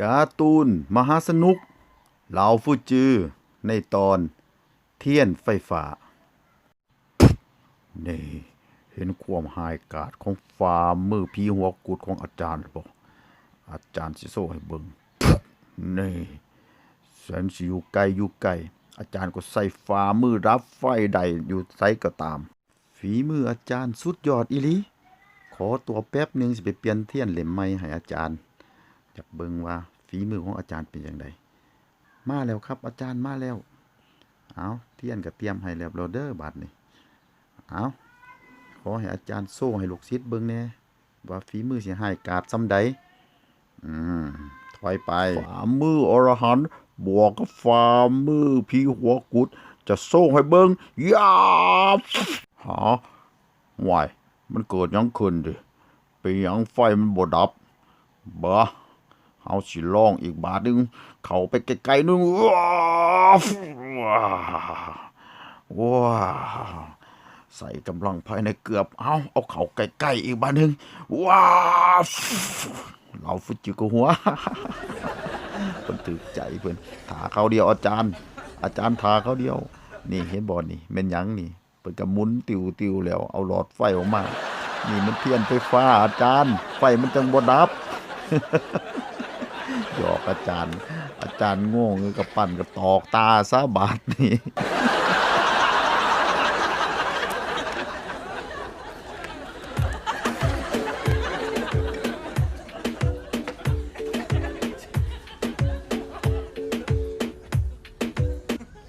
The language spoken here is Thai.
การ์ตูน มหาสนุกเหล่าฟูจือ ในตอน เทียนไฟฟ้า นี่ เห็นความหายกาดของฝ่ามือพีหัวกุดของอาจารย์หรือเปล่าอาจารย์สิโซ่ให้เบิงนี่แสนสิอยู่ไกลอยู่ไกลอาจารย์ก็ใส่ฝ่ามือรับไฟใดอยู่ไสก็ตาม ฝีมืออาจารย์สุดยอดอีลีขอตัวแป๊บหนึ่งสิไปเปลี่ยนเทียนเล่มใหม่ให้อาจารย์ อยากเบิ่งว่าฝีมือของอาจารย์เป็นจังไดมาแล้วครับ อาจารย์มาแล้ว เอาเทียนก็เตรียมให้แล้วเราเด้อบัดนี้เอาขอให้อาจารย์โซ่ให้ลูกศิษย์เบิ่งแน่ว่าฝีมือเสิให้กาดซ้ำใดอืมถอยไปฝ่ามืออรหันต์บวกกับฝ่ามือพีหัวกุด จะโซ่ให้เบิ่งยาหาวายมันเกิดยังขึ้นดิป็นหยังไฟมันบดับบ่ เอาสิลองอีกบาทหนึง เข้าไปไกลๆนึงว้าวว้าวว้าวใส่กำลังภายในเกือบ เอาเอาเข้าใกล้ๆอีกบาทหนึงว้าวเราฟุจิกหัวเพิ่นตึกใจเพิ่นถาเขาเดียวอาจารย์ อาจารย์ถาเขาเดียว นี่เห็นบ่นี่แม่นยังนี่เพิ่นก็หมุนติวๆแล้ว เอาหลอดไฟออกมา นี่มันเทียนไฟฟ้าอาจารย์ ไฟมันจังบ่ดับ หยอกอาจารย์ อาจารย์ง่วงกับปั่นกับตอกตาซะบาทนี่